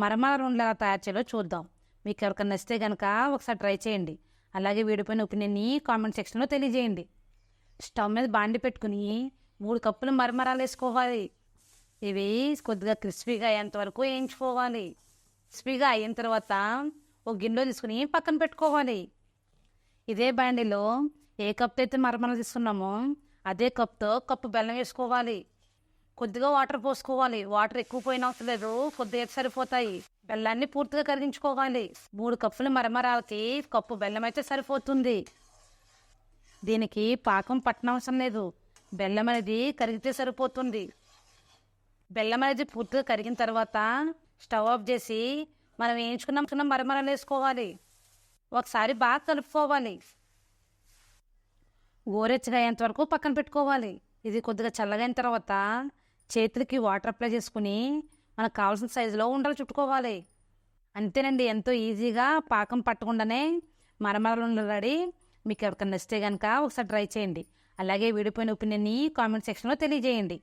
మరమర ఉండలు ఎలా తయారు చేయాలో చూద్దాం. మీకు ఎవరికైనా నచ్చితే కనుక ఒకసారి ట్రై చేయండి. అలాగే వీడిపోయిన ఒపీనియన్ని కామెంట్ సెక్షన్లో తెలియజేయండి. స్టవ్ మీద బాండి పెట్టుకుని మూడు కప్పులు మరమరాలు వేసుకోవాలి. ఇవి కొద్దిగా క్రిస్పీగా అయ్యేంత వరకు వేయించుకోవాలి. క్రిస్పీగా అయిన తర్వాత ఒక గిన్నెలో తీసుకుని పక్కన పెట్టుకోవాలి. ఇదే బాండిలో ఏ కప్తో అయితే మరమరాలు తీసుకున్నామో అదే కప్తో కప్పు బెల్లం వేసుకోవాలి. కొద్దిగా వాటర్ పోసుకోవాలి. వాటర్ ఎక్కువ పోయిన అవసరం లేదు కొద్దిగా సరిపోతాయి. బెల్లాన్ని పూర్తిగా కరిగించుకోవాలి. మూడు కప్పులు మరమరాలకి కప్పు బెల్లం అయితే సరిపోతుంది. దీనికి పాకం పట్టనవసరం లేదు. బెల్లం అనేది కరిగితే సరిపోతుంది. బెల్లం అనేది పూర్తిగా కరిగిన తర్వాత స్టవ్ ఆఫ్ చేసి మనం వేయించుకున్న మరమరాలు వేసుకోవాలి. ఒకసారి బాగా కలుపుకోవాలి. గోరెచ్చగా అయ్యేంత వరకు పక్కన పెట్టుకోవాలి. ఇది కొద్దిగా చల్లగైన తర్వాత చేతులకి వాటర్ అప్లై చేసుకుని మనకు కావాల్సిన సైజులో ఉండలు చుట్టుకోవాలి. అంతేనండి ఎంతో ఈజీగా పాకం పట్టకుండానే మరమరలు ఉండలు రెడీ. మీకు ఎవరికైనా నచ్చితే కనుక ఒకసారి ట్రై చేయండి. అలాగే విడిపోయిన ఒపీనియన్ని కామెంట్ సెక్షన్లో తెలియజేయండి.